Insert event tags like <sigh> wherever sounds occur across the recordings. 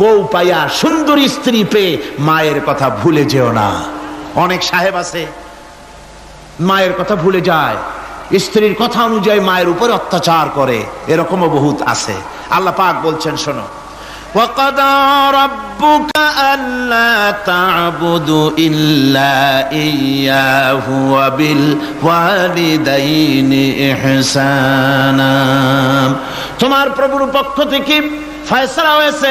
বউ পাইয়া সুন্দর স্ত্রী পেয়ে মায়ের কথা ভুলে যেও না। অনেক সাহেব আছে মায়ের কথা ভুলে যায় স্ত্রীর কথা অনুযায়ী মায়ের উপর অত্যাচার করে এরকমও বহুত আছে। আল্লাহ পাক বলছেন শোনো। তোমার প্রভুর পক্ষ থেকে ফয়সলা হয়েছে।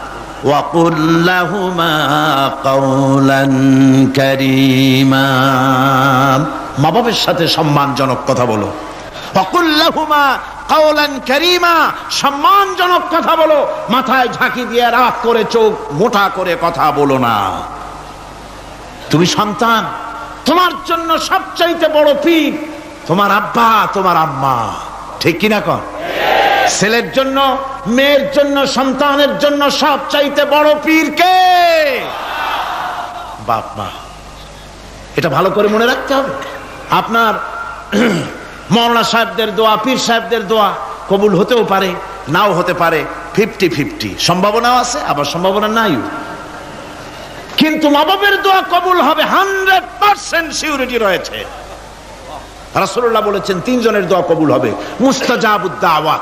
وقل لهما قولا كريما মা বাবার সাথে সম্মানজনক কথা বলো وقل لهما قولا كريما সম্মানজনক কথা বলো মাথায় ঝাঁকি দিয়ে রাগ করে চোখ মোটা করে কথা বলো না তুমি সন্তান তোমার জন্য সবচাইতে বড় পীর তোমার আব্বা তোমার আম্মা ঠিক কিনা কর ছেলের জন্য, মেয়ের জন্য, সন্তানের জন্য সব চাইতে বড় পীর কে? বাপ মা। এটা ভালো করে মনে রাখতে হবে। আপনার <clears throat> মৌলানা সাহেবদের দোয়া, পীর সাহেবদের দোয়া কবুল হতেও পারে, নাও হতে পারে। Fifty fifty. সম্ভাবনাও আছে, আবার সম্ভাবনা নাই। কিন্তু মা বাবের দোয়া কবুল হবে হান্ড্রেড পার্সেন্ট সিউরিটি রয়েছে। রাসূলুল্লাহ বলেছেন, তিনজনের দোয়া কবুল হবে। মুস্তাজাবুদ্দা আওয়াত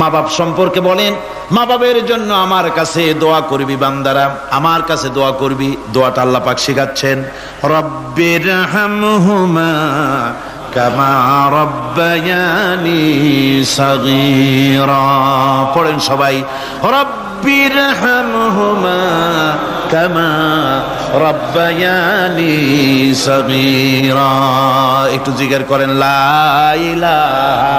মা বাপ সম্পর্কে বলেন মা বাবের জন্য আমার কাছে দোয়া করবি বান্দারা, আমার কাছে দোয়া করবি, দোয়াটা আল্লাহ পাক শিখাচ্ছেন। রব্বির কামা রব্বায়ানি পড়েন সবাই, রব্বির হামহুমা কামা রব্বায়ানি সাগীরা। একটু জিজ্ঞেস করেন, লা ইলাহা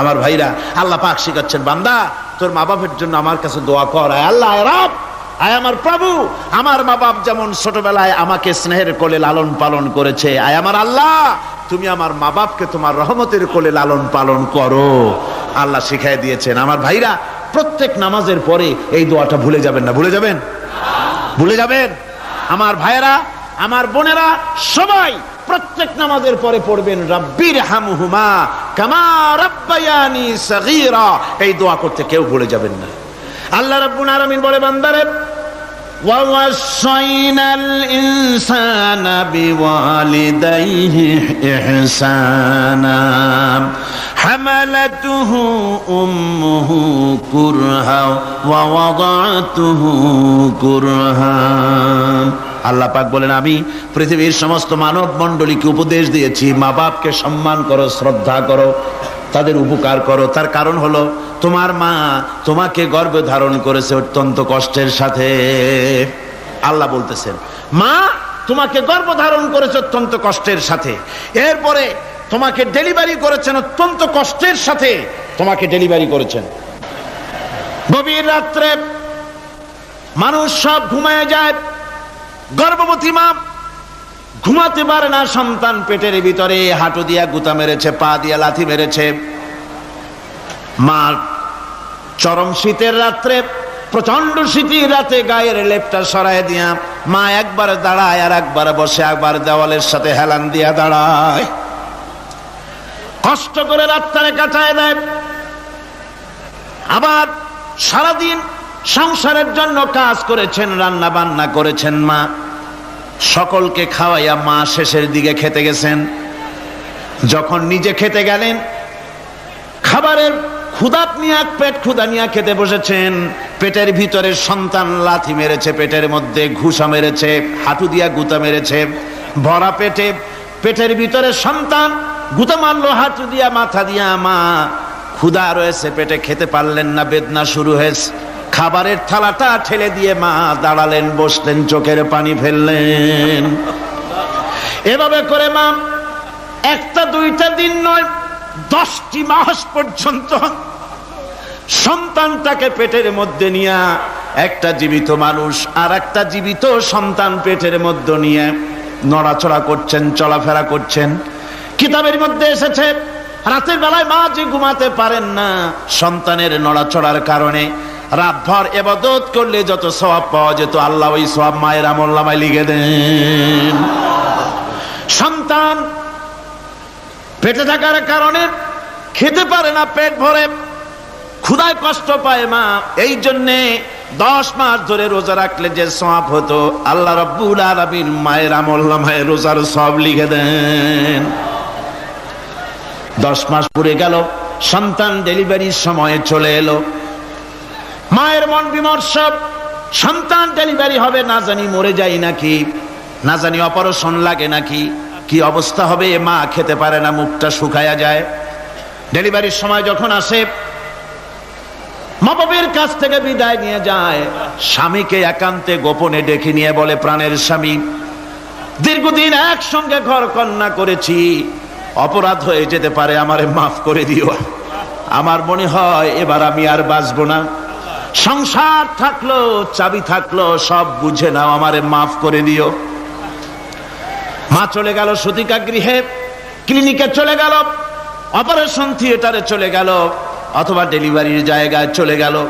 আমার ভাইরা, আল্লাহ পাক শিখাচ্ছেন, বান্দা, তোর মা বাপের জন্য আমার কাছে দোয়া কর আল্লাহ রাব, আয় আমার প্রভু, আমার মা বাপ যেমন ছোটবেলায় আমাকে স্নেহের কোলে লালন পালন করেছে, আয় আমার আল্লাহ, তুমি আমার মা বাপকে তোমার রহমতের কোলে লালন পালন করো। আল্লাহ শিখাই দিয়েছেন, আমার ভাইরা, প্রত্যেক নামাজের পরে এই দোয়াটা ভুলে যাবেন না, ভুলে যাবেন? ভুলে যাবেন? আমার ভাইয়েরা, আমার বোনেরা, সবাই প্রত্যেক নামাজের পরে পড়বেন রব্বির হামহুমা কামা রব্বায়ানি সগীরা এই দোয়া করতে কেউ ভুলে যাবেন না আল্লাহ রাব্বুল আলামিন বলে বান্দারে ووصينا الإنسان بوالديه إحسانا حملته أمه كرها ووضعته كرها আল্লাহ পাক বলেন, আমি পৃথিবীর সমস্ত মানব মণ্ডলীকে উপদেশ দিয়েছি। মা বাপকে সম্মান করো, শ্রদ্ধা করো, তাদের উপকার করো। তার কারণ হলো, তোমার মা তোমাকে গর্ভে ধারণ করেছে অত্যন্ত কষ্টের সাথে। আল্লাহ বলতেছেন, মা তোমাকে গর্ভ ধারণ করেছে অত্যন্ত কষ্টের সাথে। এরপরে তোমাকে ডেলিভারি করেছেন অত্যন্ত কষ্টের সাথে। তোমাকে ডেলিভারি করেছেন। গভীর রাত্রে মানুষ সব ঘুমায় যায় গর্ভবতী মা, ঘুমাতে পারে না, সন্তান পেটের ভিতরে হাঁটু দিয়া গুতা মেরেছে, পা দিয়া লাথি মেরেছে। মা, চরম শীতের রাত্রে প্রচণ্ড শীতের রাতে গায়ের লেপটা সরায় দিয়া মা একবার দাঁড়ায় আর একবার বসে, একবার দেওয়ালের সাথে হেলান দিয়া দাঁড়ায়। কষ্ট করে রাত্রে কাটায় দেয়। আবার সারাদিন সংসারের জন্য কাজ করেছেন রান্না বান্না করেছেন মা। সকলকে খাওয়াইয়া মা শেষের দিকে খেতে গেছেন। যখন নিজে খেতে গেলেন, খাবারের ক্ষুদাত নিয়ে, পেট ক্ষুদা নিয়ে খেতে বসেছেন। পেটের ভিতরে সন্তান লাথি মেরেছে, পেটের মধ্যে ঘুষা মেরেছে, হাঁটু দিয়া গুতা মেরেছে, ভরা পেটে, পেটের ভিতরে সন্তান গুতা মারলো, হাঁটু দিয়া, মাথা দিয়া, মা ক্ষুদা রয়েছে, পেটে খেতে পারলেন না, বেদনা শুরু হয়েছে। খাবারের থালাটা ঠেলে দিয়ে মা দাঁড়ালেন, বসলেন, চোখের পানি ফেললেন। এভাবে করে মা, একটা দুইটা দিন নয়, দশটি মাস পর্যন্ত সন্তানটাকে পেটের মধ্যে নিয়ে, একটা জীবিত মানুষ আর একটা জীবিত সন্তান পেটের মধ্যে নিয়ে নড়াচড়া করছেন, চলাফেরা করছেন। কিতাবের মধ্যে এসেছে, রাতের বেলায় মা যে ঘুমাতে পারেন না, সন্তানের নড়াচড়ার কারণে রাতভর এবাদত করলে যত সওয়াব পাওয়া যেত, আল্লাহ ওই সওয়াব মায়ের আমল্লামায় লিখে দেন। সন্তান পেটে থাকার কারণে খেতে পারে না, পেট ভরে। ক্ষুদায় কষ্ট পায় মা, এই জন্যে দশ মাস ধরে রোজা রাখলে যে সব হতো, আল্লাহ রব্বুল আলমিন মায়ের আমল নামায় রোজার সব লিখে দেন। দশ মাস পুড়ে গেল, সন্তান ডেলিভারির সময়ে চলে এলো। মায়ের মন বিমর্ষ সন্তান ডেলিভারি হবে, না জানি মরে যাই নাকি, না জানি অপারেশন লাগে নাকি, কি অবস্থা হবে, এ মা খেতে পারে না, মুখটা শুকায়া যায়। ডেলিভারির সময় যখন আসে, মা বাবের কাছ থেকে বিদায় নিয়ে যায়। স্বামীকে একান্তে গোপনে ডেকে নিয়ে বলে, প্রাণের স্বামী, দীর্ঘদিন একসঙ্গে ঘর কন্যা করেছি। অপরাধ হয়ে যেতে পারে, আমারে মাফ করে দিও। আমার মনে হয় এবার আমি আর বাঁচবো না। সংসার থাকল, চাবি থাকল, সব বুঝে নাও, আমারে মাফ করে দিও। মা চলে গেল সুতিকা গৃহে, ক্লিনিকে চলে গেল, অপারেশন থিয়েটারে চলে গেল, অথবা ডেলিভারির জায়গায় চলে গেল।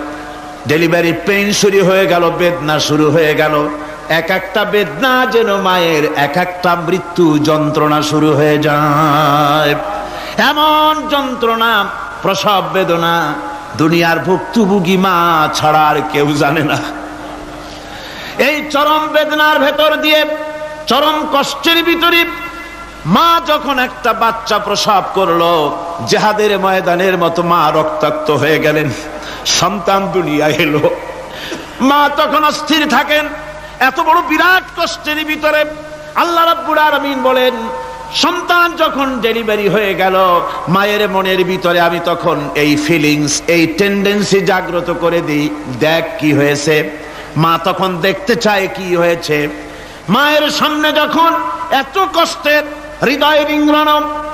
ডেলিভারি পেইন শুরু হয়ে গেল, বেদনা শুরু হয়ে গেল। এক একটা বেদনা যেন মায়ের, এক একটা মৃত্যু যন্ত্রণা শুরু হয়ে যায়। এমন যন্ত্রণা, প্রসব বেদনা দুনিয়ার ভুক্তভোগী মা ছাড়া আর কেউ জানে না। এই চরম বেদনার ভেতর দিয়ে, চরম কষ্টের ভিতরে মা যখন একটা বাচ্চা প্রসব করল, জেহাদের ময়দানের মতো মা রক্তাক্ত হয়ে গেলেন, সন্তান দুনিয়া এলো। মা তখন অস্থির থাকেন, এত বড় বিরাট কষ্টের ভিতরে আল্লাহ রাব্বুল আলামিন বলেন সন্তান যখন ডেলিভারি হয়ে গেল, মায়ের মনের ভিতরে আমি তখন এই ফিলিংস এই টেন্ডেন্সি জাগ্রত করে দিই, দেখ কি হয়েছে। মা তখন দেখতে চায় কি হয়েছে। মায়ের সামনে যখন এত কষ্টের, হৃদয় রিঙ্গন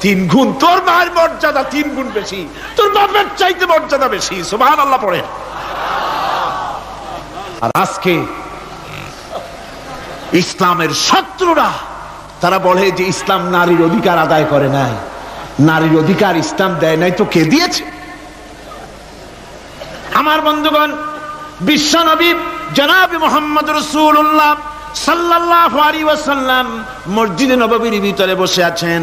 তিন গুণ। তোর মায়ের মর্যাদা তিন গুণ বেশি। তোর বাপের চাইতে মর্যাদা বেশি। সুবহান আল্লাহ পড়ে। আর আজকে ইসলামের শত্রুরা, তারা বলে যে ইসলাম নারীর অধিকার আদায় করে নাই। নারীর অধিকার ইসলাম দেয় নাই, তো কে দিয়েছে? আমার বন্ধুগণ, বিশ্বনবী জনাবি মোহাম্মদ রসুল্লাহ সাল্লাল্লাহু আলাইহি ওয়াসাল্লাম মসজিদে নববীর ভিতরে বসে আছেন।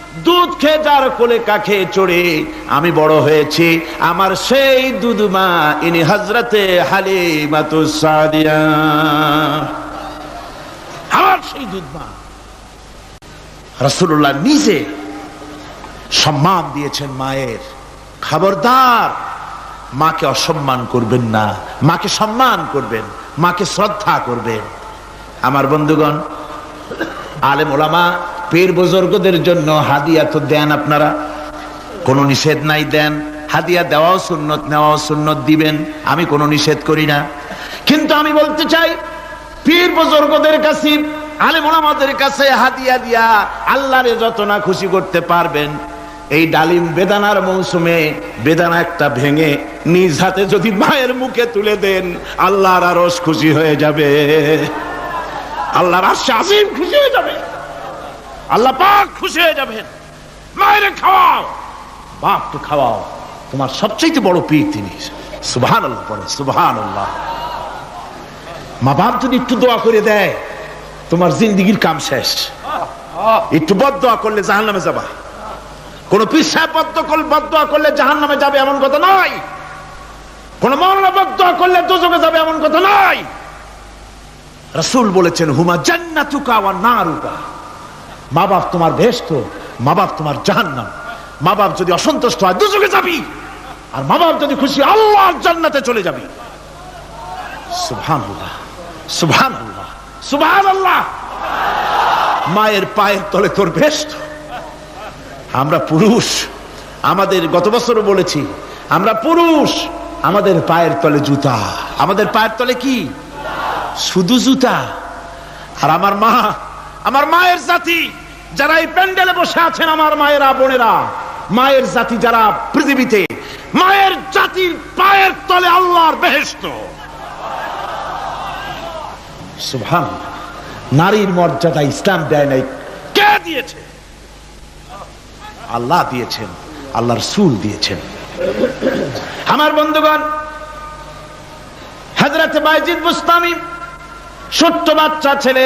দুধ খেয়ে যার কোলে কাখে চড়ে, আমি বড় হয়েছি। আমার সেই দুধ মা, ইনি হজরতে হালিমাতু সাদিয়া। আমার সেই দুধ মা। রসুল্লাহ নিজে সম্মান দিয়েছেন মায়ের। খবরদার, মাকে অসম্মান করবেন না। মাকে সম্মান করবেন, মাকে শ্রদ্ধা করবেন। আমার বন্ধুগণ, আলেম ওলামা পীর বুজুর্গদের জন্য হাদিয়া তো দেন আপনারা। কোনো নিষেধ নাই দেন। হাদিয়া দেওয়াও সুন্নত, নেওয়াও সুন্নত দিবেন। আমি কোনো নিষেধ করি না। কিন্তু আমি বলতে চাই, পীর বুজুর্গদের কাছে, আলেম ওলামাদের কাছে হাদিয়া দিয়া আল্লাহরে যত না খুশি করতে পারবেন, এই ডালিম বেদানার মৌসুমে বেদানা একটা ভেঙে নিজ হাতে যদি মায়ের মুখে তুলে দেন, আল্লাহর আরস খুশি হয়ে যাবে। আল্লাহর আশা আসিম খুশি হয়ে যাবে। আল্লাহ পাক খুশি হয়ে যাবেন। মায়ের খাওয়াও। বাপকে খাওয়াও। তোমার সবচেয়ে বড় পীর তিনি। সুবহান আল্লাহ পড়ে সুবহান আল্লাহ মা বাপ যদি একটু দোয়া করে দেয়, তোমার জিন্দিগির কাম শেষ। একটু বদ দোয়া করলে জাহান নামে যাবা। কোন বদ্ধ করলে বদয়া করলে জাহান নামে যাবে এমন কথা নয়। কোন মৌলানা বদয়া করলে দুজকে যাবে এমন কথা নয়। রসুল বলেছেন, হুমা জান্নাতুকা ওয়া নারুকা। মা বাপ তোমার ভেস্ত, মা বাপ তোমার জাহান্নাম। মা বাপ যদি অসন্তুষ্ট হয় দুজকে যাবি। আর মা বাপ যদি খুশি, আল্লাহর জান্নাতে চলে যাবি। সুবহানাল্লাহ সুবহানাল্লাহ মায়ের পায়ের তলে তোর ভেস্ত। আমরা পুরুষ, আমাদের গত বছরও বলেছি, আমরা পুরুষ, আমাদের পায়ের তলে জুতা। আমাদের পায়ের তলে কি? শুধু জুতা। আর আমার মা, আমার মায়ের জাতি। যারা এই প্যান্ডেলে বসে আছেন আমার মায়েরা, বোনেরা, মায়ের জাতি যারা পৃথিবীতে, মায়ের জাতির পায়ের তলে আল্লাহর বেহেস্ত সুভান নারীর মর্যাদা ইসলাম দেয় নাই। কে দিয়েছে? আল্লাহ দিয়েছেন, আল্লাহ সুল দিয়েছেন। আমার বন্ধুগণ হাজরাতে বাইজিদ বুস্তামি, ছোট্ট বাচ্চা ছেলে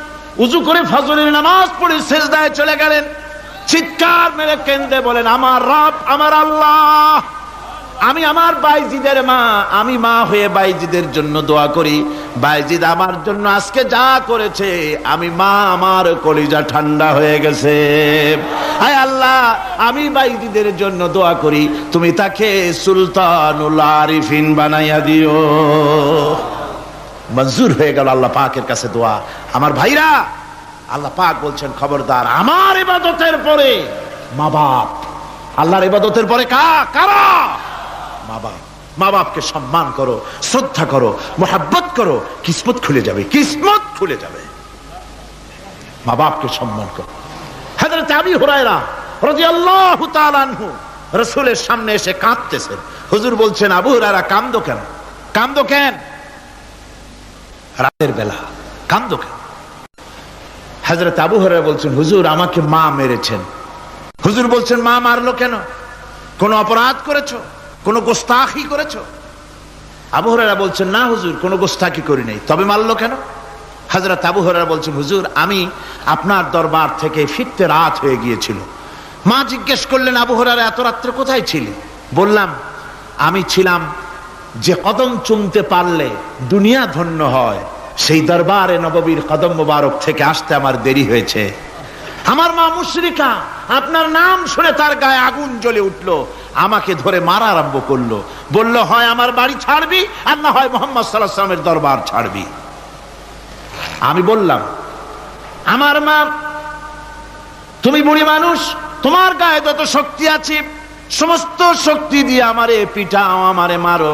উজু করে ফজরের নামাজ পড়ে শেষদায় চলে গেলেন। চিৎকার মেরে কেন্দ্রে বলেন, আমার রব, আমার আল্লাহ। আমি আমার বাইজিদের মা, আমি মা হয়ে বাইজিদের জন্য দোয়া করি। বাইজিদ আমার জন্য আজকে যা করেছে, আমি মা আমার কলিজা ঠান্ডা হয়ে গেছে। আয় আল্লাহ, আমি বাইজিদের জন্য দোয়া করি। তুমি তাকে সুলতানুল আরিফিন বানাইয়া দিও। মঞ্জুর হয়ে গেল আল্লাহ পাকের কাছে দোয়া। আমার ভাইরা, আল্লাহ পাক বলছেন, খবরদার, আমার ইবাদতের পরে মা বাপ। আল্লাহর ইবাদতের পরে কা, কারা? মা বাপ। মা বাপকে সম্মান করো, শ্রদ্ধা করো, মোহাব্বত করো, কিসমত খুলে যাবে, কিসমত খুলে যাবে। মা বাপকে সম্মান করো। হাজরত আবি হুরায়রা রাদিয়াল্লাহু তাআলা আনহু রসুলের সামনে এসে কাঁদতেছেন। হুজুর বলছেন, আবু হুরায়রা, কান্দো কেন? কান্দো কেন? রাতের বেলা কান্দো কেন? হযরত আবু হুরায়রা বলছেন, হুজুর, আমাকে মা মেরেছেন। হুজুর বলছেন, মা মারলো কেন? কোন অপরাধ করেছ? কোন গোস্তাখি করেছ? আবু হুরায়রা বলছেন, না হুজুর, কোনো গোস্তাকি করি নাই। তবে মারলো কেন? হযরত আবু হুরায়রা বলছেন, হুজুর, আমি আপনার দরবার থেকে ফিরতে রাত হয়ে গিয়েছিল। মা জিজ্ঞেস করলেন, আবু হুরায়রা, এত রাত্রে কোথায় ছিলি বললাম, আমি ছিলাম যে কদম চুমতে পারলে দুনিয়া ধন্য হয়, সেই দরবারে নববীর কদম মোবারক থেকে আসতে আমার দেরি হয়েছে। আমার মা মুশরিকা, আপনার নাম শুনে তার গায়ে আগুন জ্বলে উঠল, আমাকে ধরে মারা আরম্ভ করল। বলল, হয় আমার বাড়ি ছাড়বি আর না হয় মোহাম্মদ সাল্লাহ সাল্লামের দরবার ছাড়বি। আমি বললাম, আমার মা, তুমি বুড়ি মানুষ, তোমার গায়ে যত শক্তি আছে, সমস্ত শক্তি দিয়ে আমারে পিটাও, আমারে মারো।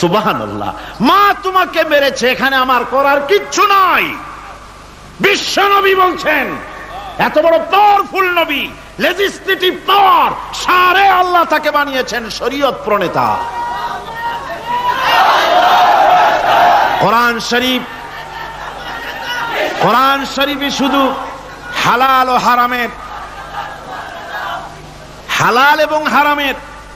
সুবহানাল্লাহ। মা তোমাকে মেরেছে, এখানে আমার করার কিচ্ছু নাই। বিশ্ব নবী বলছেন, এত বড় পাওয়ারফুল নবী পাওয়ার সারে আল্লাহ তাকে বানিয়েছেন শরীয়ত প্রণেতা। কোরআন শরীফ, কোরআন শরীফে শুধু হালাল ও হারামের, হালাল এবং হারামের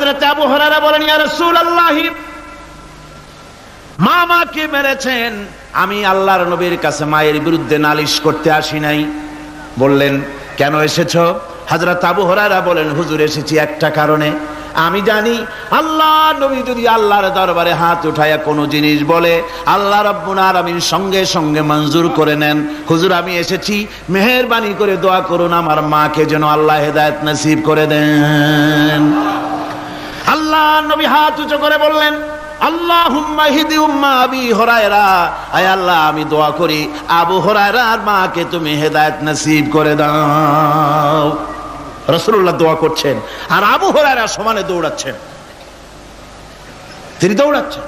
হাজরত আবু হরারা বলেন, ইয়া রাসূলুল্লাহ মা মাকে মেরেছেন? আমি আল্লাহর নবীর কাছে মায়ের বিরুদ্ধে নালিশ করতে আসি নাই। বললেন, কেন এসেছ? হাজরত আবু হরারা বলেন, হুজুর, এসেছি একটা কারণে। আমি জানি, আল্লাহ নবী যদি আল্লাহর দরবারে হাত উঠায়া কোনো জিনিস বলে, আল্লাহ রব্বুল আলামিন সঙ্গে সঙ্গে মঞ্জুর করে নেন। হুজুর, আমি এসেছি, মেহেরবানি করে দোয়া করুন, আমার মাকে যেন আল্লাহ হেদায়েত নসিব করে দেন। আল্লাহ নবী হাত উঁচু করে বললেন আল্লাহ হিদি উম্মা আবি হরায়রা। আয় আল্লাহ, আমি দোয়া করি, আবু হরায়রার মাকে তুমি হেদায়েত নসিব করে দাও। রসুল্লাহ দোয়া করছেন, আর আবু হরায়রা সমানে দৌড়াচ্ছেন। তিনি দৌড়াচ্ছেন।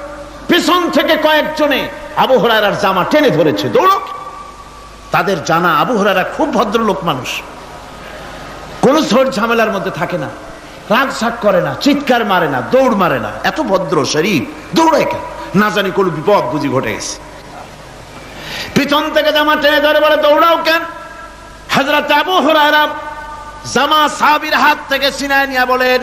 পেছন থেকে কয়েকজনে আবু হরায়রার জামা টেনে ধরেছে দৌড় তাদের জানা আবু হরায়রা খুব ভদ্রলোক মানুষ। কোন ঝামেলার মধ্যে থাকে না। রাগ শাক করে না, চিৎকার মারে না, দৌড় মারে না। এত ভদ্র শরীফ দৌড়ায় কেন? না জানি কোন বিপদ বুঝি ঘটে গেছে। পিছন থেকে জামা টেনে ধরে বলে, দৌড়াও কেন? হাজরত আবু হুরায়রা জামা সাবির হাত থেকে সিনায় নিয়ে বলেন,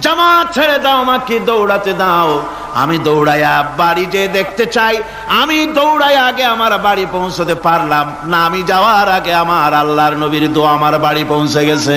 জামা ছেড়ে দাও আমাকে, দৌড়াতে দাও। আমি দৌড়াইয়া বাড়ি যে দেখতে চাই। আমি দৌড়াই আগে আমার বাড়ি পৌঁছতে পারলাম না। আমি যাওয়ার আগে আমার আল্লাহর নবীর দো আমার বাড়ি পৌঁছে গেছে।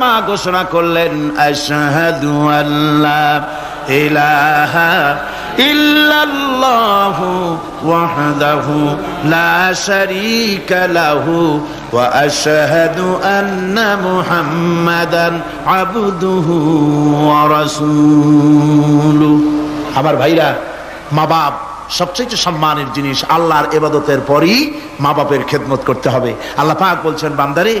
মা ঘোষণা করলেন আল্লাহ ইলাহা লা মুহাম্মাদান আমার ভাইরা মা বাপ সবচেয়ে সম্মানের জিনিস আল্লাহর এবাদতের পরই মা বাপের খেদমত করতে হবে। আল্লাহ পাক বলছেন, বান্দারে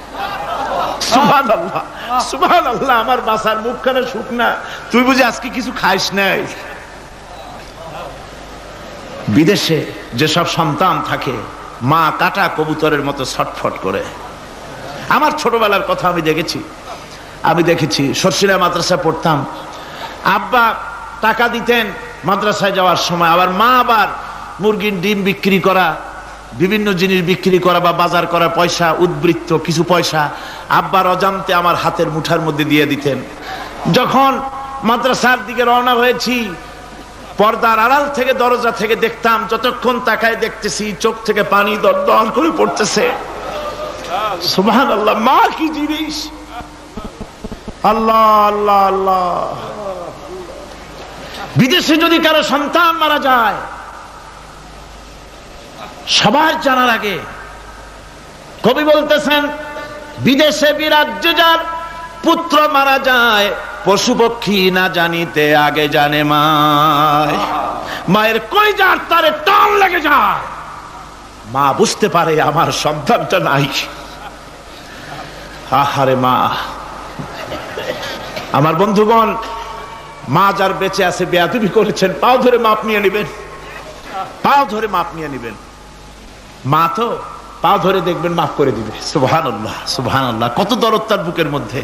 আমার বাসার শুকনা। তুই বুঝি আজকে কিছু খাইস নাই? বিদেশে যেসব সন্তান থাকে, মা কাটা কবুতরের মতো ছটফট করে। আমার ছোটবেলার কথা আমি দেখেছি। আমি দেখেছি সর্ষিরা মাদ্রাসা পড়তাম। আব্বা টাকা দিতেন মাদ্রাসায় যাওয়ার সময়, আবার মা আবার মুরগির ডিম বিক্রি করা বিভিন্ন জিনিস বিক্রি করা বা বাজার করা পয়সা, উদ্বৃত্ত কিছু পয়সা আব্বার অজান্তে আমার হাতের মুঠার মধ্যে দিয়ে দিতেন। যখন মাদ্রাসার দিকে রওনা হয়েছি, পর্দার আড়াল থেকে দরজা থেকে দেখতাম, যতক্ষণ তাকায় দেখতেছি চোখ থেকে পানি দর করে পড়তেছে। আল্লাহ মা কি জিনিস? আল্লাহ আল্লাহ আল্লাহ। বিদেশে যদি কারও সন্তান মারা যায় সবার জানার আগে কবি বলতেছেন, বিদেশে বিরাজ্য যার, পুত্র মারা যায়, পশু পক্ষী না জানিতে আগে জানে মায়। মায়ের কই যার তারে টান লেগে যায়। মা বুঝতে পারে আমার সন্তানটা নাই। আহারে মা। আমার বন্ধুগণ, মা যার বেঁচে আছে, বেয়াদবি করেছেন, পাও ধরে মাপ নিয়ে নেবেন। পাও ধরে মাপ নিয়ে নেবেন। মা তো পা ধরে দেখবেন, মাফ করে দিবে। সুবহান আল্লাহ সুবহান আল্লাহ কত দরদ তার বুকের মধ্যে।